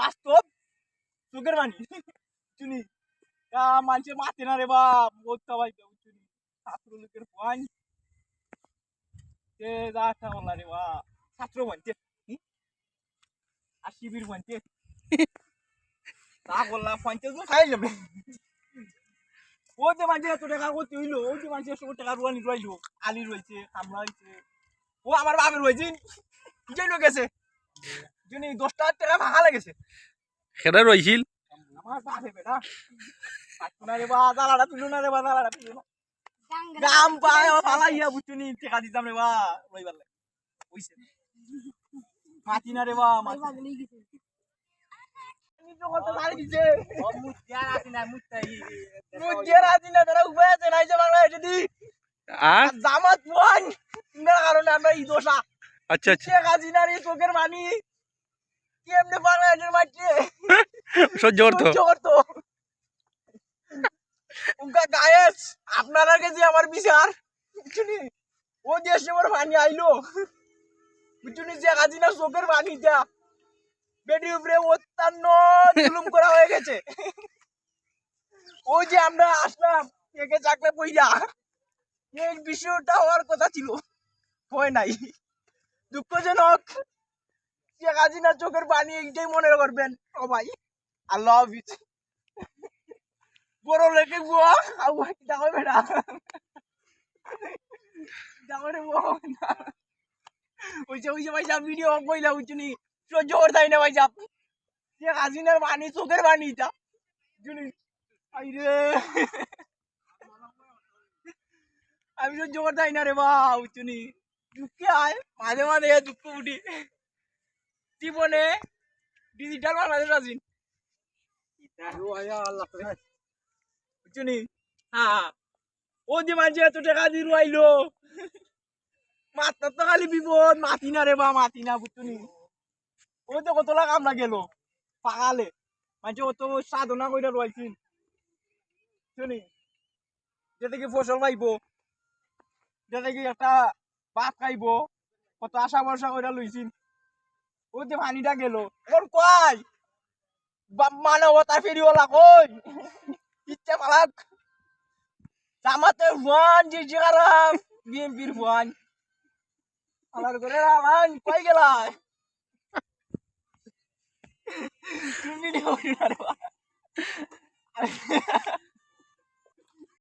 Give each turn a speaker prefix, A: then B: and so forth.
A: বাস্তব চোখের মানি চুনি তা মানুষের মাতে না রে বা মরতে ভাই চুনি ছাত্র লোকের পয়েন্ট সে যা একটা বললা রে বা ছাত্র বনতে আর শিবির বনতে তা বললাম, পঞ্চাশ জন খাই যাবে ও যে মানুষ এত টাকা করতে হইল, ও যে মানুষ একশো টাকা রুয়ানি রইল আলি রয়েছে কামলা হয়েছে। ও আমার বাপের রয়েছে জেনে গেছে। জুনি দশটা টাকা ভাঙা লেগেছে।
B: সেটা রইছিল।
A: আমার বাপে বেটা। না রে বা দালাটা তুলো না রে বা দালাটা তুলো না। গাম পায় ফালা ইয়া বুঝছুনি টাকা দিতাম রে বা রইবার লাগে বুঝছে? মাতি না রে বা মাতি নিজে কত গাড়ি দিছে মুজে রাজি না তারা উপায় আছে নাই যে বাংলা এসে দি জামাত ওয়ান না কারণে আমরা এই দোষা।
B: আচ্ছা আচ্ছা।
A: চোখের মানি কেমনে মাঠে?
B: সহ্য করতো।
A: সহ্য করতো। উনকা গায়েস আপনারা কাছে আমার বিচার? ও দেশে পানি আইলো। বুঝছুনি যে চোখের পানিটা। বেটির উপরে অত্যান্ন জুলুম করা হয়ে গেছে। ও যে আমরা আসলাম একে চাকলে পইয়া এই বিষয়টা হওয়ার কথা ছিল। হয় নাই। দুঃখজনক। শেখ হাসিনার চোখের পানি এইটাই মনে করবেন। সবাই আল্লাহ হাফিজ বড় লেগে বুয়া, আউ দেখো বেটা। দেখো রে বুয়া ওইসে ওইসে ভাই সাহেব ভিডিও কইলা উচুনি সহ্য করতে না ভাই সাহেব শেখ হাসিনার পানি, চোখের পানি এটা। জুনি আইরে আমি সহ্য করতে না রে বা উচুনি দুঃখে আয়, মাঝে মাঝে দুঃখ উঠি জীবনে ডিজিটাল বাংলাদেশ আছি বুঝছনি হ্যাঁ ও যে মানুষ এত টাকা দিয়ে রুয়াইলো। মাত্র তো খালি বিপদ। মাতি না রে বা মাতি না বুঝছনি ও তো কত লাখ আমরা গেল। পাগালে মানুষ অত সাধনা করে রয়েছি শুনি যেতে কি ফসল পাইবো। যেতে কি একটা ভাত খাইবো। কত আশা ভরসা করে লইছি। ও যে পানিটা গেল। এখন কয়? বাপ মানবতা ফেরিওয়ালা কই? ইচ্ছা পালাক জামাতে ভুয়ান যে জিগারাম বিএমপির ভুয়ান আমার ঘরে রামান কই গেলা? তুমি ভিডিও করি।